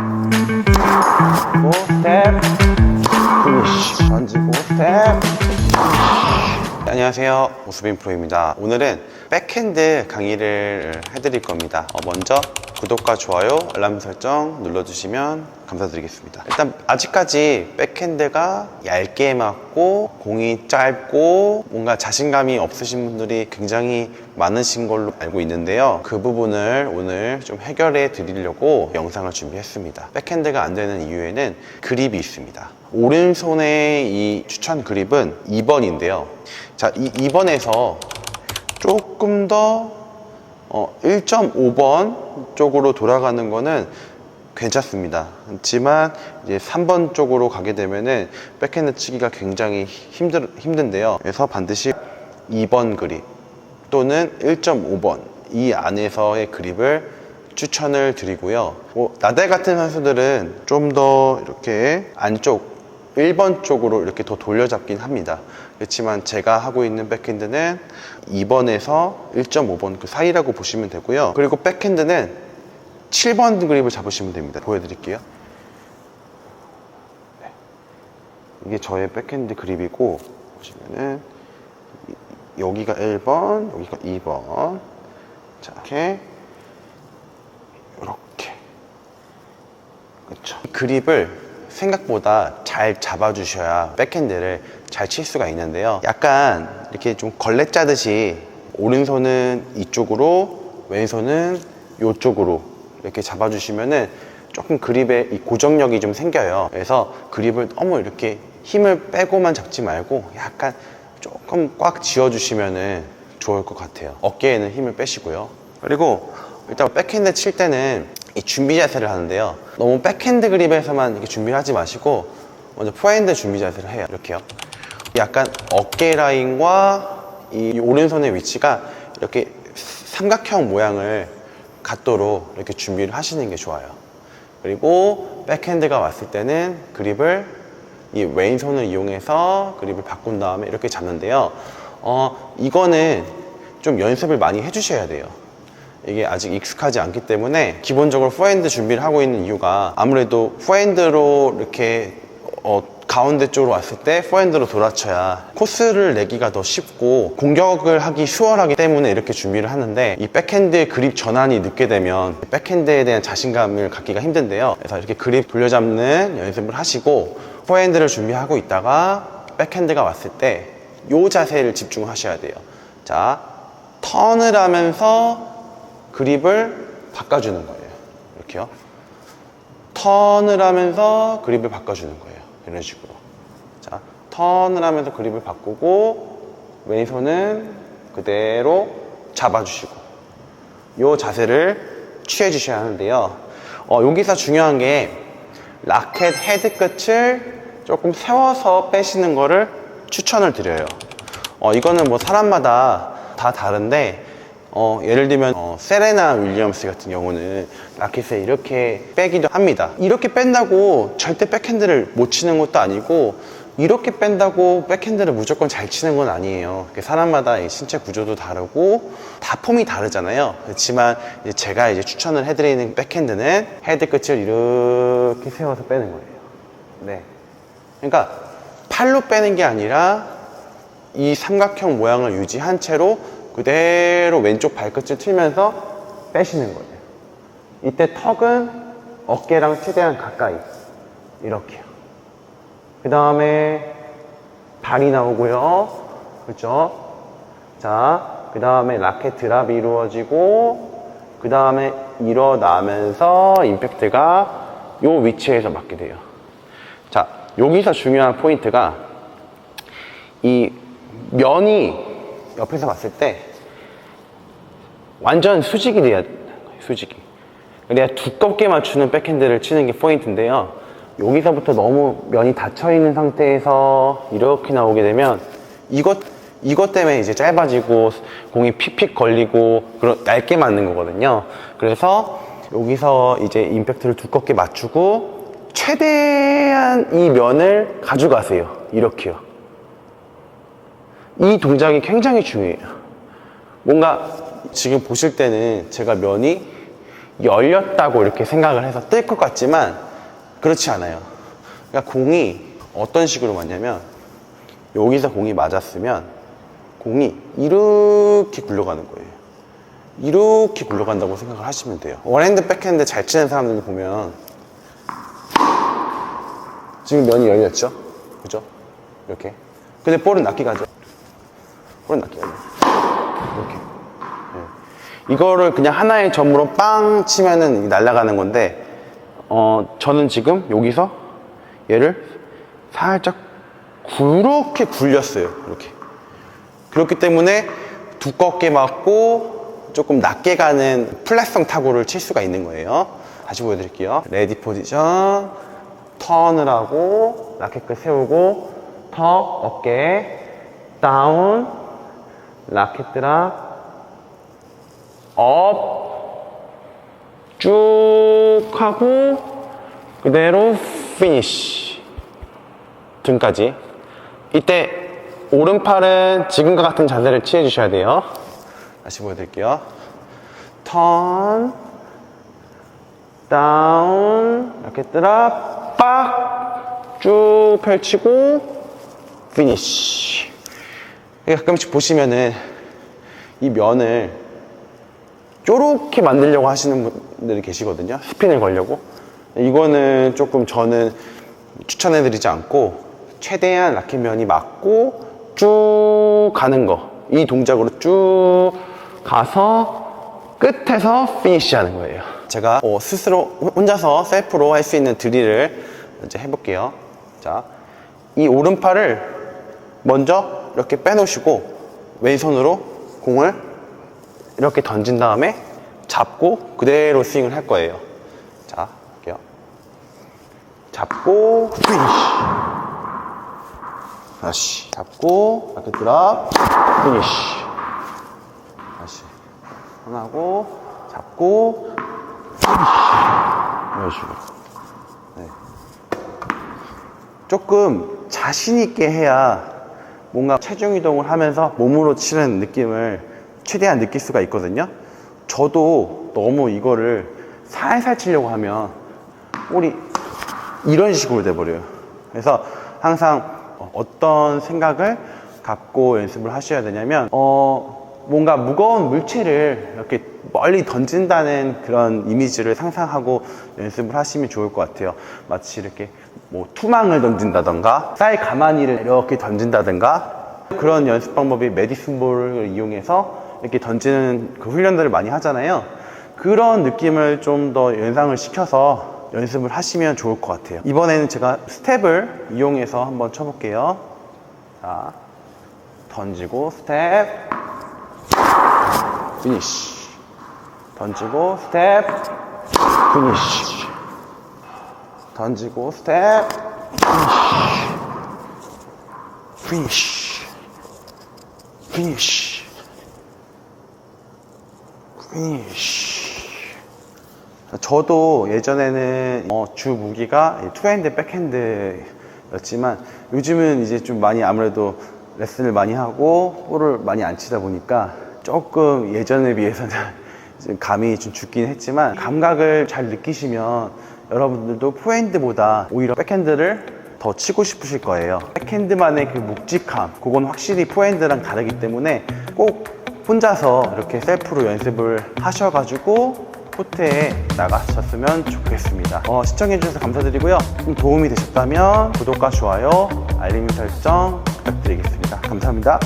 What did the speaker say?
고 스텝. 피니쉬 던지고 스텝. 안녕하세요. 오수빈 프로입니다. 오늘은 백핸드 강의를 해드릴 겁니다. 어, 먼저 구독과 좋아요 알람 설정 눌러주시면 감사드리겠습니다. 일단 아직까지 백핸드가 얇게 맞고 공이 짧고 뭔가 자신감이 없으신 분들이 굉장히 많으신 걸로 알고 있는데요. 그 부분을 오늘 좀 해결해 드리려고 영상을 준비했습니다. 백핸드가 안 되는 이유에는 그립이 있습니다. 오른손의 이 추천 그립은 2번인데요. 자, 이 2번에서 조금 더 어, 1.5번 쪽으로 돌아가는 거는 괜찮습니다. 하지만 이제 3번 쪽으로 가게 되면은 백핸드 치기가 굉장히 힘들, 힘든데요. 그래서 반드시 2번 그립 또는 1.5번 이 안에서의 그립을 추천을 드리고요. 뭐, 나달 같은 선수들은 좀 더 이렇게 안쪽 1번 쪽으로 이렇게 더 돌려잡긴 합니다. 그렇지만 제가 하고 있는 백핸드는 2번에서 1.5번 그 사이라고 보시면 되고요. 그리고 백핸드는 7번 그립을 잡으시면 됩니다. 보여드릴게요. 네. 이게 저의 백핸드 그립이고 보시면은 이- 여기가 1번, 여기가 2번. 자, 이렇게 이렇게 그렇죠. 그립을 생각보다 잘 잡아주셔야 백핸드를 잘 칠 수가 있는데요. 약간 이렇게 좀 걸레 짜듯이 오른손은 이쪽으로 왼손은 이쪽으로 이렇게 잡아주시면은 조금 그립에 이 고정력이 좀 생겨요. 그래서 그립을 너무 이렇게 힘을 빼고만 잡지 말고 약간 조금 꽉 쥐어주시면은 좋을 것 같아요. 어깨에는 힘을 빼시고요. 그리고 일단 백핸드 칠 때는 이 준비 자세를 하는데요. 너무 백핸드 그립에서만 이렇게 준비를 하지 마시고 먼저 포핸드 준비 자세를 해요. 이렇게요. 약간 어깨 라인과 이 오른손의 위치가 이렇게 삼각형 모양을 갖도록 이렇게 준비를 하시는 게 좋아요. 그리고 백핸드가 왔을 때는 그립을 이 왼손을 이용해서 그립을 바꾼 다음에 이렇게 잡는데요. 어, 이거는 좀 연습을 많이 해주셔야 돼요. 이게 아직 익숙하지 않기 때문에 기본적으로 포핸드 준비를 하고 있는 이유가 아무래도 포핸드로 이렇게 어, 가운데 쪽으로 왔을 때 포핸드로 돌아쳐야 코스를 내기가 더 쉽고 공격을 하기 수월하기 때문에 이렇게 준비를 하는데 이 백핸드의 그립 전환이 늦게 되면 백핸드에 대한 자신감을 갖기가 힘든데요. 그래서 이렇게 그립 돌려잡는 연습을 하시고 포핸드를 준비하고 있다가 백핸드가 왔을 때 이 자세를 집중하셔야 돼요. 자, 턴을 하면서 그립을 바꿔주는 거예요. 이렇게요. 턴을 하면서 그립을 바꿔주는 거예요. 이런 식으로. 자, 턴을 하면서 그립을 바꾸고 왼손은 그대로 잡아주시고 이 자세를 취해 주셔야 하는데요. 어, 여기서 중요한 게 라켓 헤드 끝을 조금 세워서 빼시는 거를 추천을 드려요. 어, 이거는 뭐 사람마다 다 다른데 어, 예를 들면 어, 세레나 윌리엄스 같은 경우는 라켓을 이렇게 빼기도 합니다. 이렇게 뺀다고 절대 백핸드를 못 치는 것도 아니고 이렇게 뺀다고 백핸드를 무조건 잘 치는 건 아니에요. 사람마다 이 신체 구조도 다르고 다 폼이 다르잖아요. 그렇지만 이제 제가 이제 추천을 해드리는 백핸드는 헤드 끝을 이렇게 세워서 빼는 거예요. 네. 그러니까 팔로 빼는 게 아니라 이 삼각형 모양을 유지한 채로 그대로 왼쪽 발끝을 틀면서 빼시는 거예요. 이때 턱은 어깨랑 최대한 가까이 이렇게요. 그 다음에 발이 나오고요. 그렇죠? 자, 그 다음에 라켓 드랍이 이루어지고 그 다음에 일어나면서 임팩트가 요 위치에서 맞게 돼요. 자, 여기서 중요한 포인트가 이 면이 옆에서 봤을 때 완전 수직이 돼야 수직이. 그래야 두껍게 맞추는 백핸드를 치는 게 포인트인데요. 여기서부터 너무 면이 닫혀 있는 상태에서 이렇게 나오게 되면 이것 이것 때문에 이제 짧아지고 공이 픽픽 걸리고 그런 얇게 맞는 거거든요. 그래서 여기서 이제 임팩트를 두껍게 맞추고 최대한 이 면을 가져가세요. 이렇게요. 이 동작이 굉장히 중요해요. 뭔가 지금 보실 때는 제가 면이 열렸다고 이렇게 생각을 해서 뜰 것 같지만 그렇지 않아요. 그러니까 공이 어떤 식으로 맞냐면 여기서 공이 맞았으면 공이 이렇게 굴러가는 거예요. 이렇게 굴러간다고 생각을 하시면 돼요. 원핸드, 백핸드 잘 치는 사람들 보면 지금 면이 열렸죠? 그죠? 이렇게. 근데 볼은 낮게 가죠? 낮게 가죠? 이렇게. 네. 이거를 그냥 하나의 점으로 빵 치면은 날아가는 건데, 어, 저는 지금 여기서 얘를 살짝 그렇게 굴렸어요. 이렇게. 그렇기 때문에 두껍게 맞고 조금 낮게 가는 플랫성 타구를 칠 수가 있는 거예요. 다시 보여드릴게요. 레디 포지션, 턴을 하고, 라켓 세우고, 턱, 어깨, 다운, 라켓 드랍, 업, 쭉 하고, 그대로 피니쉬. 등까지. 이때 오른팔은 지금과 같은 자세를 취해 주셔야 돼요. 다시 보여드릴게요. 턴, 다운, 이렇게 드랍, 빡, 쭉 펼치고, 피니쉬. 가끔씩 보시면은 이 면을 요렇게 만들려고 하시는 분들이 계시거든요. 스핀을 걸려고. 이거는 조금 저는 추천해드리지 않고 최대한 라켓면이 맞고 쭉 가는 거. 이 동작으로 쭉 가서 끝에서 피니시 하는 거예요. 제가 어, 스스로 혼자서 셀프로 할 수 있는 드릴을 이제 해볼게요. 자, 이 오른팔을 먼저 이렇게 빼놓으시고 왼손으로 공을 이렇게 던진 다음에 잡고 그대로 스윙을 할 거예요. 자, 할게요. 잡고 피니시. 다시 잡고 라켓 드랍 피니시. 다시 하나고 잡고 피니시. 이런 식으로. 네. 조금 자신 있게 해야 뭔가 체중 이동을 하면서 몸으로 치는 느낌을 최대한 느낄 수가 있거든요. 저도 너무 이거를 살살 치려고 하면 볼이 이런 식으로 돼버려요. 그래서 항상 어떤 생각을 갖고 연습을 하셔야 되냐면, 어, 뭔가 무거운 물체를 이렇게 멀리 던진다는 그런 이미지를 상상하고 연습을 하시면 좋을 것 같아요. 마치 이렇게 뭐 투망을 던진다던가, 쌀 가마니를 이렇게 던진다던가, 그런 연습 방법이 메디슨 볼을 이용해서 이렇게 던지는 그 훈련들을 많이 하잖아요. 그런 느낌을 좀 더 연상을 시켜서 연습을 하시면 좋을 것 같아요. 이번에는 제가 스텝을 이용해서 한번 쳐볼게요. 자, 던지고 스텝, 피니쉬. 던지고 스텝, 피니쉬. 던지고 스텝, 피니쉬. 피니쉬. 피니쉬. 저도 예전에는 어, 주 무기가 투핸드 백핸드였지만 요즘은 이제 좀 많이 아무래도 레슨을 많이 하고 볼을 많이 안 치다 보니까 조금 예전에 비해서는 감이 좀 죽긴 했지만 감각을 잘 느끼시면 여러분들도 포핸드보다 오히려 백핸드를 더 치고 싶으실 거예요. 백핸드만의 그 묵직함, 그건 확실히 포핸드랑 다르기 때문에 꼭 혼자서 이렇게 셀프로 연습을 하셔가지고 코트에 나가셨으면 좋겠습니다. 어, 시청해주셔서 감사드리고요. 좀 도움이 되셨다면 구독과 좋아요, 알림 설정 부탁드리겠습니다. 감사합니다.